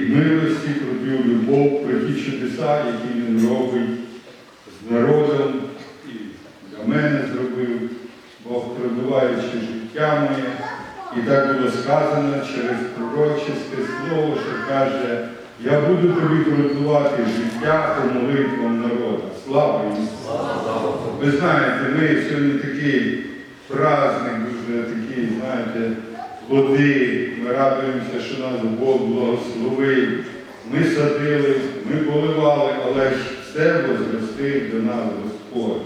милості, про ту любов, про ті чудеса, які він робить з народом і для мене зробив, Бог пробиваючи життя моє. І так було сказано через пророчеське слово, що каже, я буду тобі продувати життя по молитвам народу. Слава йому! Ви знаєте, ми сьогодні такий праздник, дуже такий, знаєте, плоди. Ми радуємося, що нас Бог благословив. Ми садили, ми поливали, але ж все возростив до нас Господь.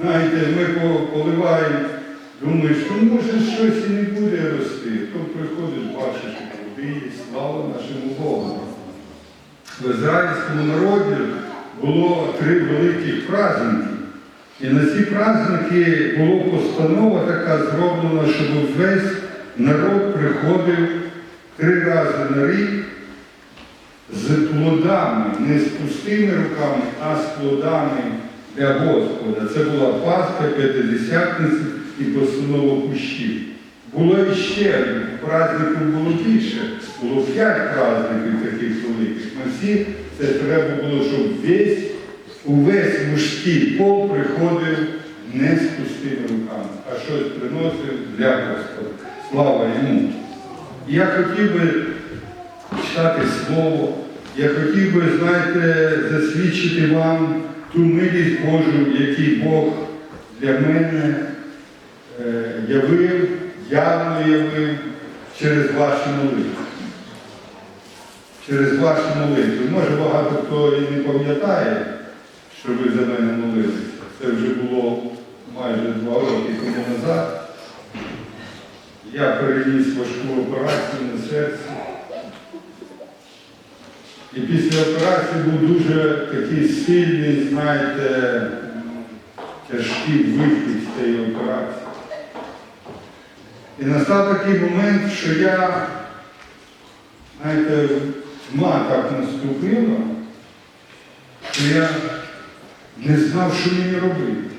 Знаєте, ми поливаємо, думаєш, ну може щось і не буде рости. То приходиш, бачиш і плоди, і слава нашому Богу. В ізраїльському народі було три великих праздники. І на ці праздники була постанова така зроблена, щоб весь народ приходив три рази на рік з плодами, не з пустими руками, а з плодами для Господа. Це була Пасха, П'ятидесятниця і постанова кущів. Було іще, праздників було більше, було п'ять праздників таких великих. На всі це треба було, щоб весь, увесь мужський пол приходив не з пустими руками, а щось приносив для Господа. Слава йому! Я хотів би читати Слово. Я хотів би, знаєте, засвідчити вам ту милість Божу, який Бог для мене е, явив, явно явив через ваші молитви. Через ваші молитви. Може багато хто і не пам'ятає, що ви за мене молилися. Це вже було майже два роки тому назад. Я переніс важку операцію на серці. І після операції був дуже такий сильний, знаєте, тяжкий вихід з цієї операції. І настав такий момент, що я, знаєте, тьма так наступила, що я не знав, що мені робити.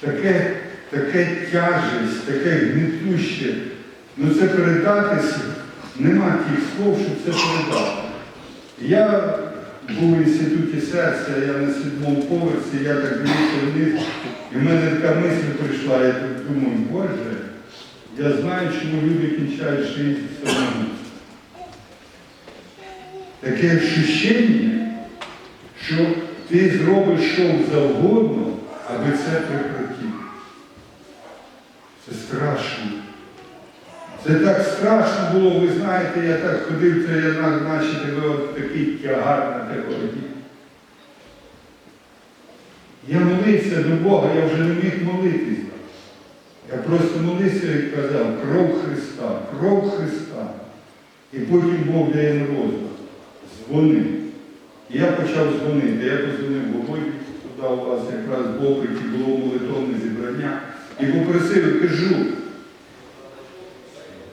Таке, таке тяжесть, таке гнетуще. Ну це передатися, нема тих слов, щоб це передати. Я був в інституті серця, я на сьомому поверсі, я так дивився вниз, і в мене така мисль прийшла, я так думаю, Боже, я знаю, чому люди кінчають життя самому. Таке ощущення, що ти зробиш що завгодно, аби це прекратити. Страшно. Це так страшно було, ви знаєте, я так ходив, це я на- наче такий тягар на тебе. Я молився до Бога, я вже не міг молитися. Я просто молився і казав, кров Христа, кров Христа. І потім Бог дає розвиток. Дзвони. І я почав дзвонити. Я позвонив Богові, туди у вас якраз Бог, який було молитовне зібрання, і попросив, кажу,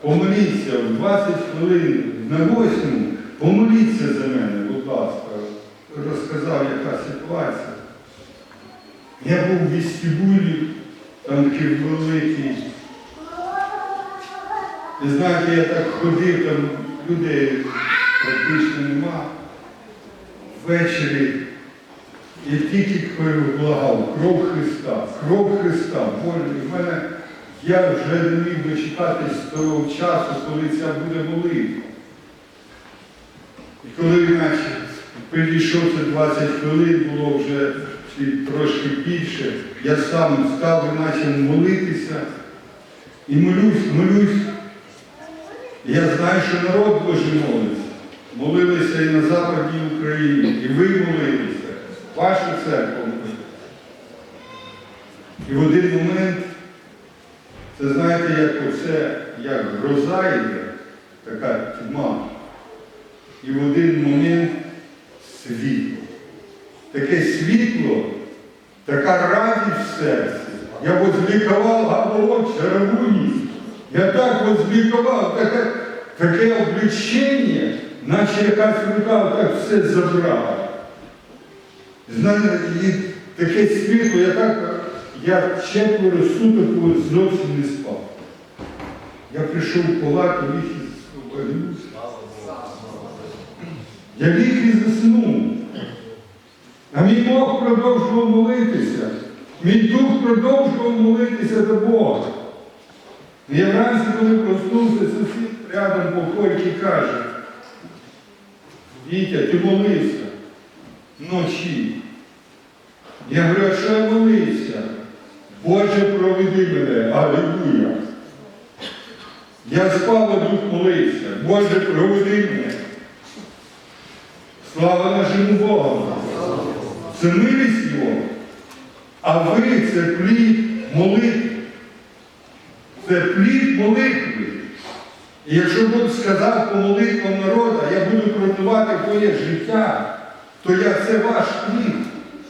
помоліться в 20 хвилин на 8, помоліться за мене, будь ласка. Розказав, яка ситуація. Я був в вестибулі, там такий великий. І знаєте, я так ходив, там людей практично нема. Ввечері я тільки благав, кров Христа, кров Христа, Боже, і в мене я вже не міг дочекатись того часу, коли ця буде молитва. І коли наче підійшов це 20 хвилин, було вже чи трошки більше, я сам став і почав молитися. І молюсь, молюсь. Я знаю, що народ Божий молиться. Молилися і на Западній Україні, і ви молилися, ваша церква. І в один момент, це знаєте, як оце, як гроза йде, така тьма. І в один момент світло. Таке світло, така радість в серці. Я возлікував Гаволок Чаравуні. Я так возлікував, таке, таке облегчення, наче якась рука так все забрала. Знаєте, і таке світло, я так, я четверо суток зовсім не спав. Я прийшов в палату, ліг і спалюся. Я ліг і заснув. А мій Бог продовжував молитися. Мій дух продовжував молитися до Бога. Я вранці, коли проснувся, сусід рядом по койці каже, Вітя, ти молився вночі. Я говорю, що я молився? Боже, проведи мене, алілуя. Я спав, а дух молився. Боже, проведи мене. Слава нашому Богу. Це милість Його. А ви це плід молитви. Це плід молитви. І якщо Бог сказав по молитвам народу, я буду продавати твоє життя, то я це ваш плід.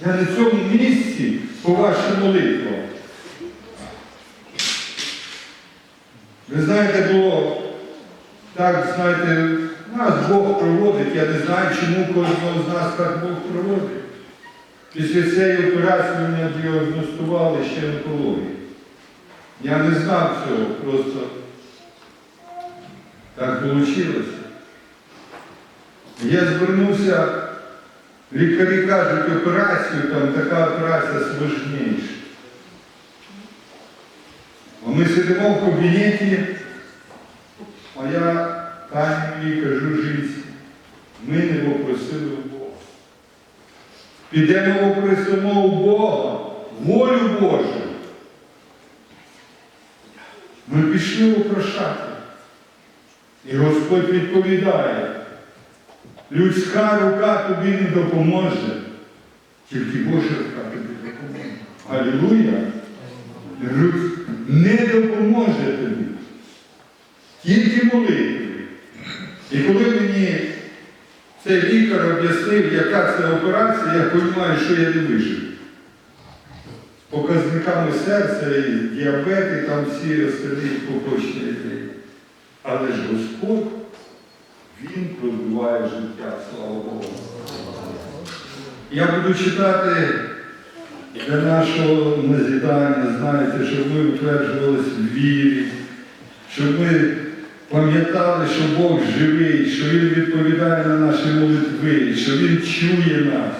Я на цьому місці по вашим молитвам. Ви знаєте, було так, знаєте, нас Бог проводить, я не знаю, чому кожного з нас так Бог проводить. Після цієї операції мене діагностували ще онкологію. Я не знав цього, просто так вийшло. Я звернувся, лікарі кажуть, операцію, там така операція сложніша. А ми сидимо в кабінеті, а я Тані кажу жінці, ми не попросили у Бога. Підемо попросимо у Бога, волю Божу. Ми пішли упрошати. І Господь відповідає, людська рука тобі не допоможе, тільки Божа рука тобі допоможе. Алілуя! Не допоможе тобі. Тільки молитви. І коли мені цей лікар об'яснив, яка це операція, я розумію, що я не вижив. З показниками серця і діабет, і там всі остальні побочні. Але ж Господь, Він пробиває життя, слава Богу. Я буду читати для нашого назідання, знаєте, щоб ми утверджувалися в вірі, щоб ми пам'ятали, що Бог живий, що Він відповідає на наші молитви, що Він чує нас.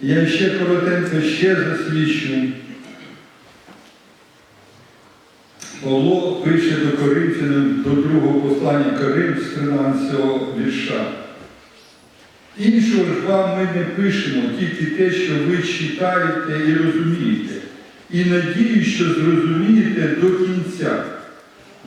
Я ще коротенько ще засвідчу. Павло пише до Коринфянам, до другого послання Коринф з 13 вірша. Іншого ж вам ми не пишемо, тільки те, що ви читаєте і розумієте, і надію, що зрозумієте до кінця.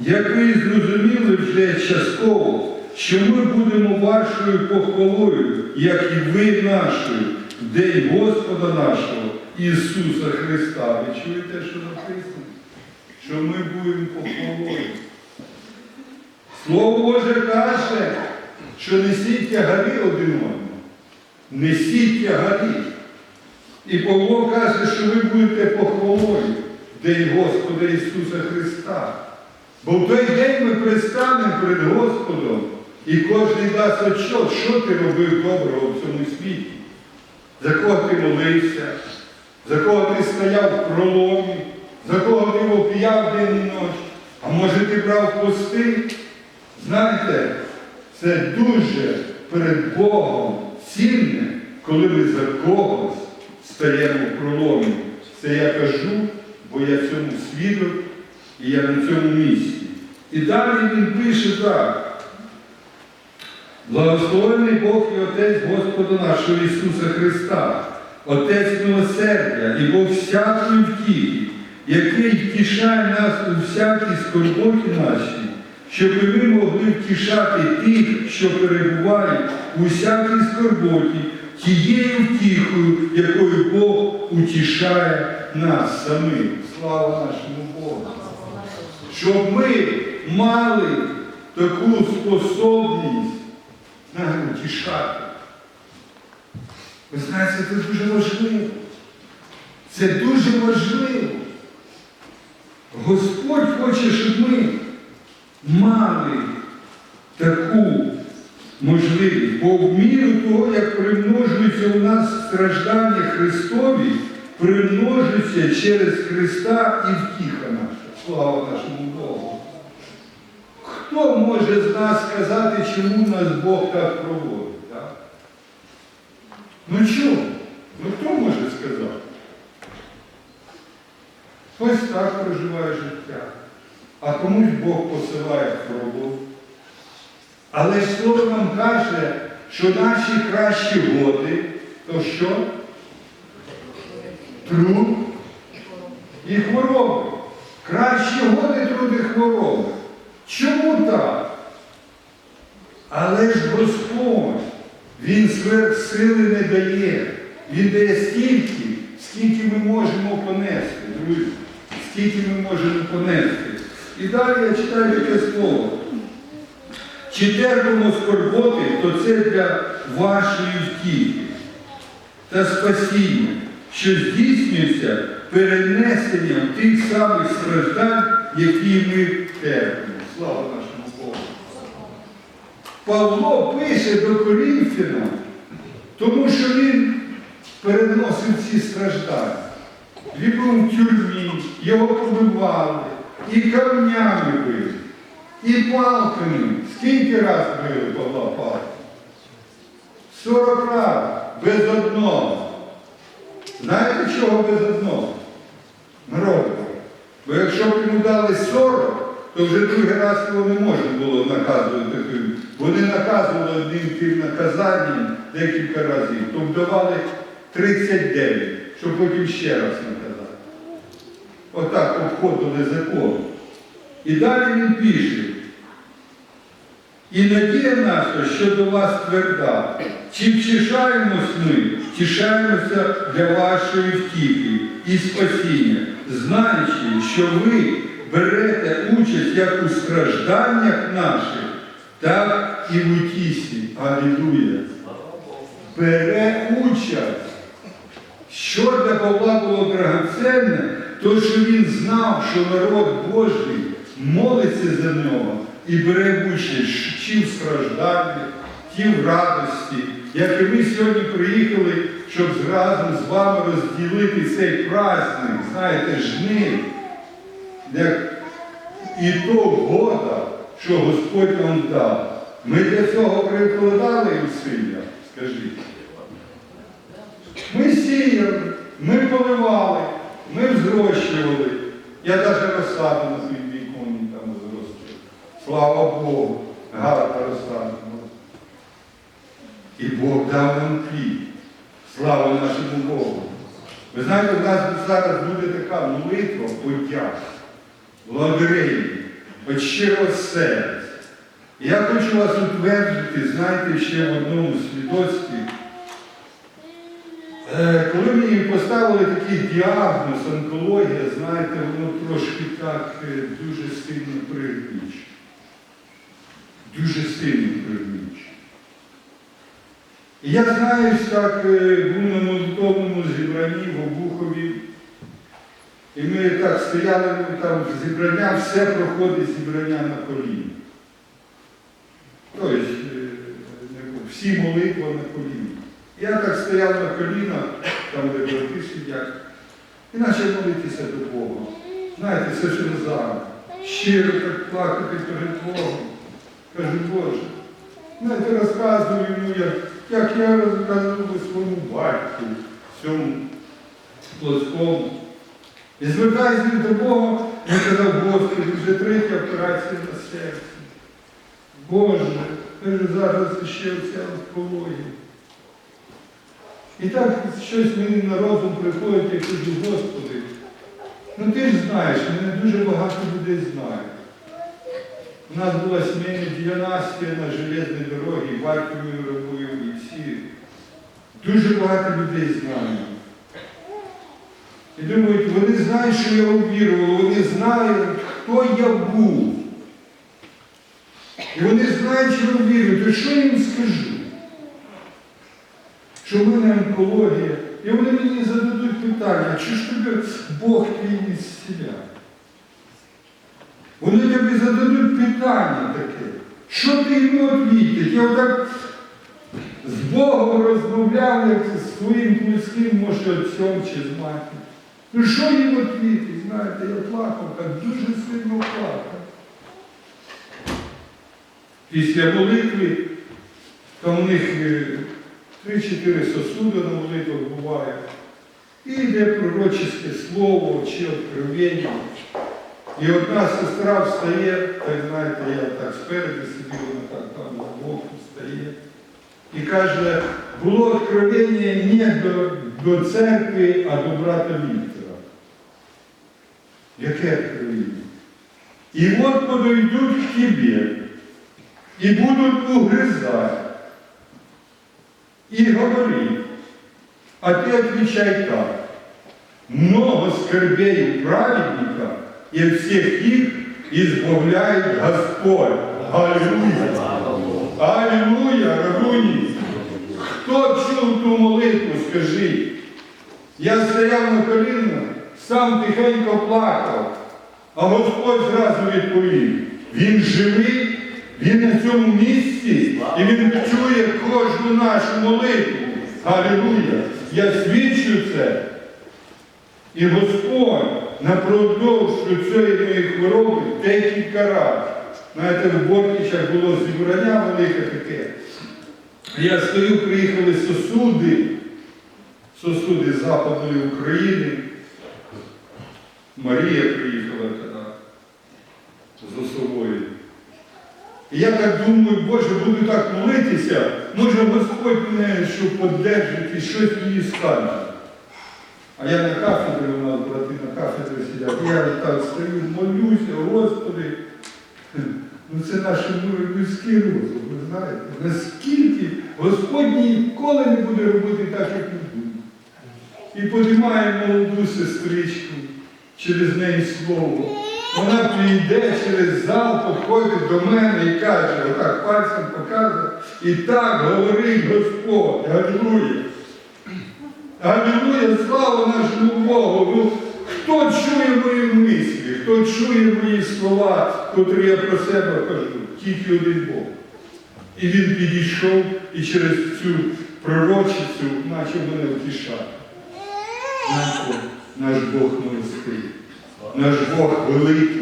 Як ви зрозуміли вже частково, що ми будемо вашою похвалою, як і ви нашою, в день Господа нашого Ісуса Христа. Ви чуєте, що написано? Що ми будемо похвалою. Слово Боже каже, що несіть тягарі один одному. Несіть тягарі. І Павло каже, що ви будете похвалою в день Господа Ісуса Христа. Бо в той день ми пристанемо перед Господом і кожен дасть отчет, що ти робив доброго в цьому світі, за кого ти молився, за кого ти стояв в проломі, за кого ти вопіяв день і ніч, а може ти брав пости. Знаєте, це дуже перед Богом цінне, коли ми за когось стаємо проломі. Це я кажу, бо я цьому свідок і я на цьому місці. І далі він пише так. Благословений Бог і Отець Господа нашого Ісуса Христа, Отець милосердя і Бог всякої втіхи, який втішає нас у всякій скорботі нашій, щоб ми могли втішати тих, що перебувають у всякій скорботі, тією втіхою, якою Бог утішає нас самих. Слава нашому Богу! Щоб ми мали таку способність навіть утішати. Ви знаєте, це дуже важливо. Це дуже важливо. Господь хоче, щоб ми мали таку можливість, бо в міру того, як примножуються у нас страждання Христові, примножується через Христа і втіха наша. Слава нашому Богу. Хто може з нас сказати, чому нас Бог так проводить? Так? Ну чому? Ну хто може сказати? Хтось так проживає життя, а комусь Бог посилає хворобу. Але слово нам каже, що наші кращі годи, то що? Труд і хвороби. Кращі годи труд і хвороби. Чому так? Але ж Господь, Він сверх сили не дає. Він дає стільки, скільки ми можемо понести, друзі. Скільки ми можемо понести. І далі я читаю таке слово. Чи терпимо скорботи, то це для вашої втіхи та спасіння, що здійснюється перенесенням тих самих страждань, які ми терпимо. Слава нашому Богу. Павло пише до Корінфяна, тому що він переносив ці страждання. Він був в тюрмі, його побивали, і камнями били, і палками. Скільки раз били Павла палками? Сорок раз без одного. Знаєте, чого без одного? Народу. Бо якщо б йому дали 40, то вже другий раз його не можна було наказувати. Вони наказували одним тим наказанням декілька разів, тобто давали 39, щоб потім ще раз наказати. Отак обходили закон. І далі він пише. І надія наша щодо вас тверда. Чи втішаємось ми, втішаємося для вашої втіхи і спасіння, знаючи, що ви берете участь як у стражданнях наших, так і в утісі. Алілуя. Бере участь. Що для Павла було драгоценне, то що він знав, що народ Божий молиться за нього і бере участь чи в стражданнях, ті в радості, як і ми сьогодні приїхали, щоб разом з вами розділити цей праздник, знаєте, жнив, як і то года, що Господь нам дав. Ми для цього прикладали усилля, скажіть. Ми сіяли, ми поливали, ми взрощували. Я навіть розсаду на своїй віконі там зростив. Слава Богу, гарна розсада. І Бог дав нам хліб. Слава нашому Богу. Ви знаєте, в нас зараз буде така молитва подяк, благодарення, від щирого серця. Я хочу вас утвердити, знаєте, ще в одному свідоцтві. Е, Коли мені поставили такий діагноз, онкологія, знаєте, воно трошки так е, дуже сильно пригнічує. Дуже сильно пригнічує. І я знаю, так е, був на молитовному зібранні в Обухові. І ми так стояли ну, там зібрання, все проходить зібрання на коліні. Тобто, е, всі молитва на коліні. Я так стояв на колінах, там де брати сидять, і почав молитися до Бога. Знаєте, це ж зараз. Щиро так плакати перед Богом. Кажу, Боже, знаєте, розказую йому, як, як я розказував своєму батьку, цьому плоскому. І звертаюся до Бога, я казав, Господи, вже третя операція на серці. Боже, кажу, зараз ще оця онкологія. І так щось мені на розум приходить, я кажу, Господи, ну ти ж знаєш, мене дуже багато людей знає. У нас була сімейна діянастія на железній дорогі, батько мій робив і всі. Дуже багато людей знають. І думають, вони знають, що я увірував, вони знають, хто я був. І вони знають, що я вірю, то що я їм скажу? Що в мене онкологія. І вони мені зададуть питання, чи ж тобі Бог твій не зціляє? Вони тобі зададуть питання таке. Що ти йому відповідь? Я отак з Богом розмовляв, як зі своїм близьким, може, отцем чи з матір'ю. Ну що їм відповідати? Знаєте, я плакав, так дуже сильно плакав. Після молитви, там у них е, три-чотири сосуди на молитвах буває. І йде пророчеське слово чи откровення. І одна сестра встає, так знаєте, я так спереду сидів, вона так там збоку встає. І каже, було откровення не до, до церкви, а до брата Віктора. Яке откровення? І от подойдуть к тебе і будуть угризати. І говорить, а ти отвечай так. Много скорбей у праведника, и всех их избавляет Господь. Аллилуйя! Аллилуйя, Рагуні! Хто чув ту молитву, скажи? Я стояв на колінах, сам тихенько плакав, а Господь зразу відповів. Він живий, він на цьому місці, і він чує кожну нашу молитву. Аллилуйя! Я свідчу це. І Господь напродовж цієї моєї хвороби декілька разів. Знаєте, в Бортичах було зібрання велике таке. Я стою, приїхали сосуди, сосуди Западної України. Марія приїхала тоді з особою. І я так думаю, Боже, буду так молитися, може Господь мене що поддержить і щось мені скаже. А я на кафедрі, у нас брати на кафедрі сидять. Я так стою, молюся, Господи. Ну це наш людський розум, ви знаєте. Наскільки Господь ніколи не буде робити так, як ми думаємо. І підіймає молоду сестричку через неї слово. Вона прийде через зал, підходить до мене і каже, отак пальцем показує, і так говорить Господь. Аллилуйя. Аллилуйя, слава нашому Богу. Ну, хто чує мої мислі, хто чує мої слова, котрі я про себе кажу, тільки один Бог. І він підійшов і через цю пророчицю почав мене втішати. Знаєте, наш Бог милостивий, наш Бог великий.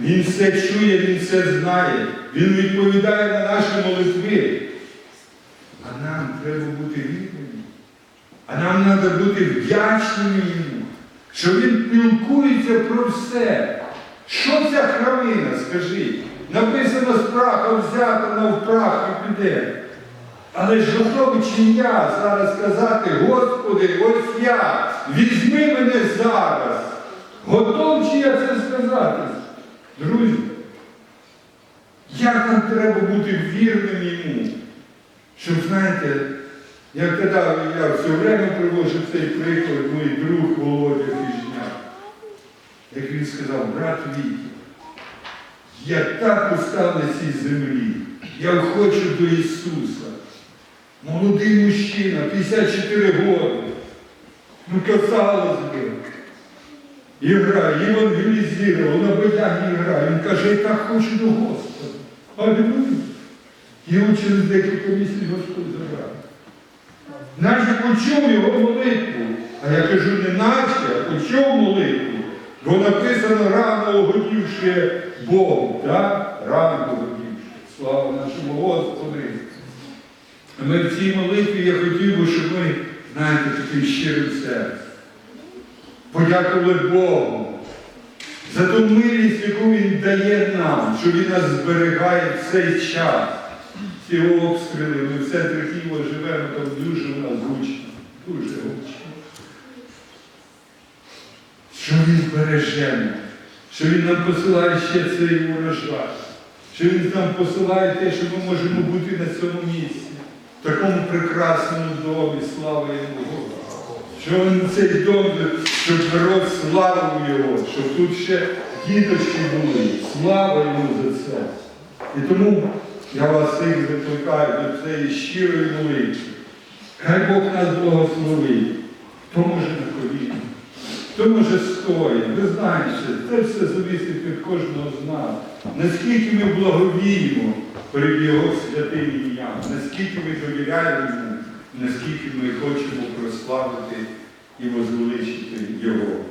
Він все чує, він все знає, він відповідає на наші молитви. А нам треба бути вірними. А нам треба бути вдячними йому, що він пілкується про все. Що ця храмина, скажіть? Написано з праха взято, на прах і піде. Але ж готовий чи зараз сказати, Господи, ось я, візьми мене зараз. Готов чи я це сказати? Друзі, як нам треба бути вірним йому? Щоб, знаєте, як тоді я все время привожу цей приклад, мій друг Володя Фіжняк, як він сказав, брат Вітя, я так устав на цій землі, я хочу до Ісуса. Молодий мужчина, 54 роки. Ну, казалось би, ігра, євангелізував, на баяні грає. Він каже, я так хочу до Господа. Аллилуйя. Його через декілька місяців Господь забрав. Наче почув його молитву. А я кажу, не наче, а почув молитву. Бо написано рано угодівши Богу. Так? Рано угодівши. Слава нашому Господу. Ми в цій молитві я хотів би, щоб ми, знаєте, таким щирим серцем. Подякували Богу за ту милість, яку Він дає нам, що Він нас зберігає в цей час. Ці обстріли, ми в центрі Києва живемо, там дуже у нас гучно, дуже гучно. Що Він береже що Він нам посилає ще цей урожай, що Він нам посилає те, що ми можемо бути на цьому місці, в такому прекрасному домі, слава Йому. Що він цей дом, щоб народ славив його, щоб тут ще діточки були. Слава йому за це. І тому я вас всіх закликаю до цієї щирої молитви. Хай Бог нас благословить. хто може на коліна, хто може стоїть. Ви знаєте, це все зависить від кожного з нас. Наскільки ми благовіємо перед Його святим ім'ям, наскільки ми довіряємо наскільки ми хочемо прославити і возвеличити Його.